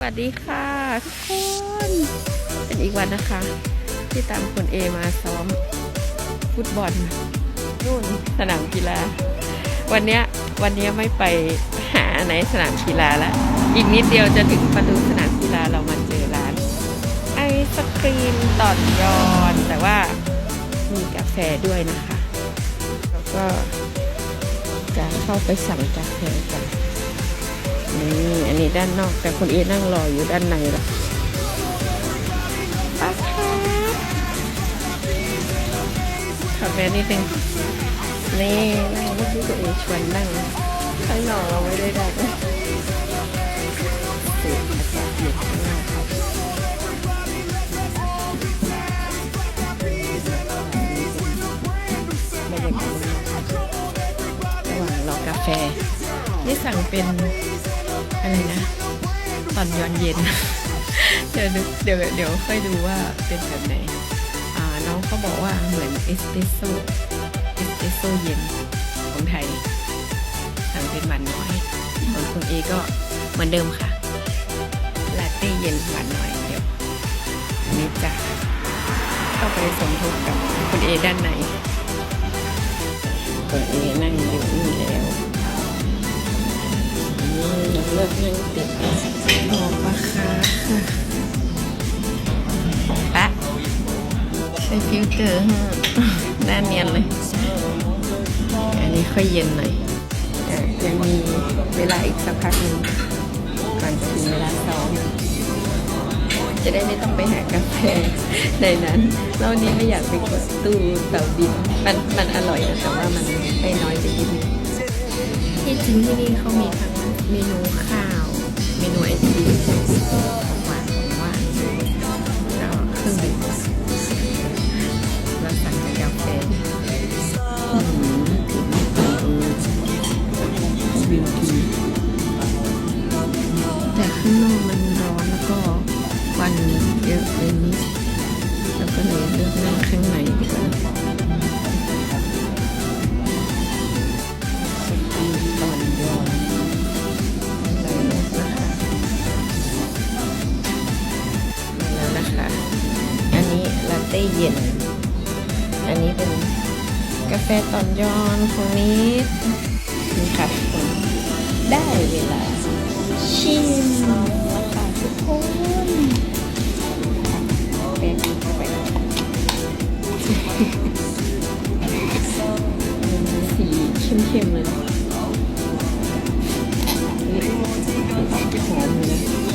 สวัสดีค่ะทุกคน เป็นอีกวันนะคะ ที่ตามคนเอมาซ้อมฟุตบอลนู่นสนามกีฬา วันเนี้ยวันเนี้ยไม่ไปหาไหนสนามกีฬาแล้วอีกนิดเดียวจะถึงประตูสนามกีฬาเรามาเจอร้าน ไอศครีมตอนยอนแต่ว่ามีกาแฟด้วยนะคะ แล้วก็จะเข้าไปสั่งกาแฟกัน นี่อันนี้ด้านนอก แต่คนเอนั่งรออยู่ด้านในละป้าครับขับแม่นิดนึงนี่นั่งรถที่ตัวเอชวนนั่งข้างนอกเราไม่ได้ดักนะสูดอากาศเย็นข้างนอกครับบรรยากาศระหว่างรอกาแฟนี่สั่งเป็น อะไรนะ ตอนย้อนเย็น เดี๋ยวเดี๋ยวเดี๋ยวค่อยดูว่าเป็นแบบไหนอ่าน้องเขาบอกว่าเหมือนเอสเปรสโซ่เอสเปรสโซ่เย็นของไทยสั่งเป็นหวานน้อยของคุณเอก็เหมือนเดิมค่ะลาเต้เย็นหวานน้อยเดี๋ยวอันนี้จะเข้าไปสมทบกับคุณเอด้านในคุณเอนั่ง เราเลือกนั่งติดออกปะคะค่ะปะใส่ฟิลเตอร์ฮะหน้าเนียนเลย อันนี้ค่อยเย็นหน่อยอะยังมีเวลาอีกสักพักหนึ่งก่อนจะถึงเวลาซ้อมจะได้ไม่ต้องไปหากาแฟในนั้นแล้ววันนี้ไม่อยากไปกดตู้เต่าบิน มันมันอร่อยนะแต่ว่ามันให้น้อยไปนิดนึงที่จริงที่นี่เขามีทั้ง เมนูข้าว เมนูไอติมของหวานของหวานแล้วเครื่องดื่มเราสั่งแต่กาแฟวิวทีแต่ข้างนอกมันร้อนแล้วก็ควันเยอะเลยนิดแล้วก็เลยเลือกนั่งข้างในดีกว่า ต้เย็น อันนี้เป็นกาแฟตอนย้อนของนี้นี่ค่ะได้เวลา ชิมแล้วค่ะทุกคนเป็นไปสีเข้มๆเลยนี่หอมเลย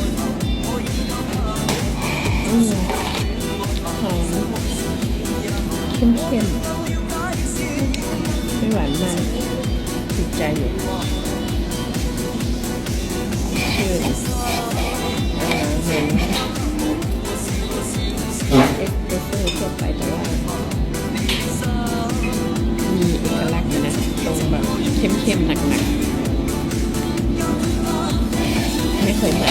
ไม่หวานมากติดใจอยู่ชื่ออ่าเหมือนเอ็กเพรสโซ่ทั่วไปแต่ว่า มีเอกลักษณ์อยู่นะ ตรงแบบเข้มๆหนักๆ ไม่เคยเหมือน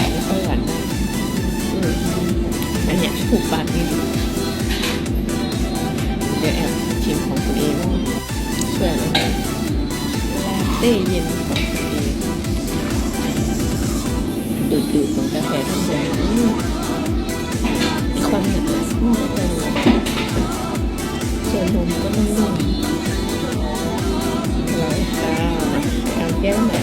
เต้เย็นของคุณเองดูดดูดของกาแฟทั้งหมดอืมมีความหนักนะอืมแต่ส่วนนมก็นุ่มๆร้อยค่ะเอาแก้วไหน